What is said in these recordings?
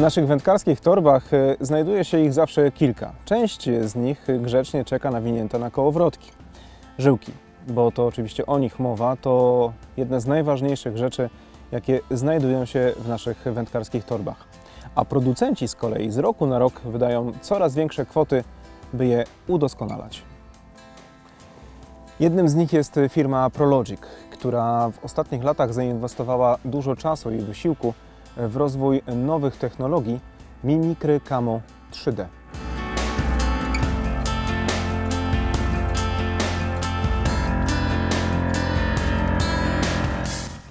W naszych wędkarskich torbach e, znajduje się ich zawsze kilka. Część z nich grzecznie czeka nawinięta na kołowrotki. Żyłki, bo to oczywiście o nich mowa, to jedne z najważniejszych rzeczy, jakie znajdują się w naszych wędkarskich torbach. A producenci z kolei z roku na rok wydają coraz większe kwoty, by je udoskonalać. Jednym z nich jest firma Prologic, która w ostatnich latach zainwestowała dużo czasu i wysiłku w rozwój nowych technologii Mimikry Camo 3D.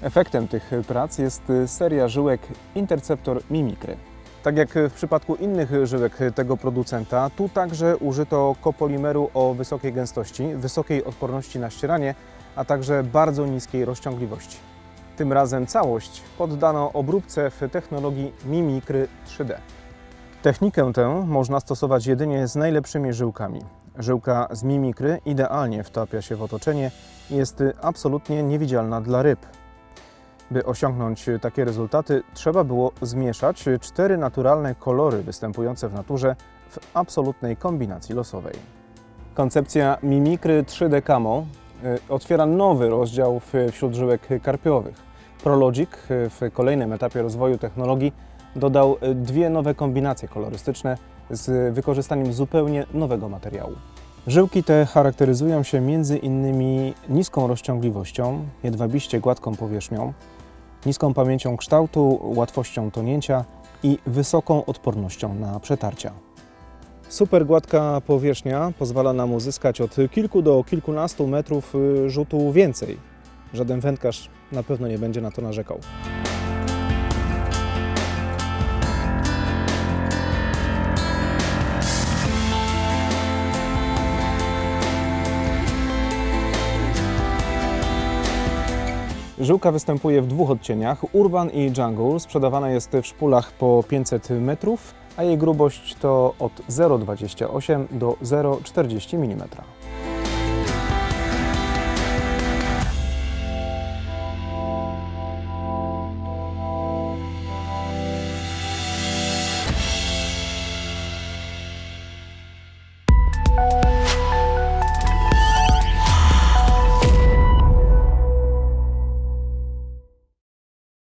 Efektem tych prac jest seria żyłek Interceptor Mimikry. Tak jak w przypadku innych żyłek tego producenta, tu także użyto kopolimeru o wysokiej gęstości, wysokiej odporności na ścieranie, a także bardzo niskiej rozciągliwości. Tym razem całość poddano obróbce w technologii Mimikry 3D. Technikę tę można stosować jedynie z najlepszymi żyłkami. Żyłka z Mimikry idealnie wtapia się w otoczenie i jest absolutnie niewidzialna dla ryb. By osiągnąć takie rezultaty, trzeba było zmieszać cztery naturalne kolory występujące w naturze w absolutnej kombinacji losowej. Koncepcja Mimikry 3D Camo y, otwiera nowy rozdział wśród żyłek karpiowych. Prologic y, w kolejnym etapie rozwoju technologii dodał y, dwie nowe kombinacje kolorystyczne z wykorzystaniem zupełnie nowego materiału. Żyłki te charakteryzują się między innymi niską rozciągliwością, jedwabiście gładką powierzchnią, niską pamięcią kształtu, łatwością tonięcia i wysoką odpornością na przetarcia. Super gładka powierzchnia pozwala nam uzyskać od kilku do kilkunastu metrów y, rzutu więcej. Żaden wędkarz na pewno nie będzie na to narzekał. Żyłka występuje w dwóch odcieniach, Urban i Jungle. Sprzedawana jest w szpulach po 500 metrów, a jej grubość to od 0,28 do 0,40 mm.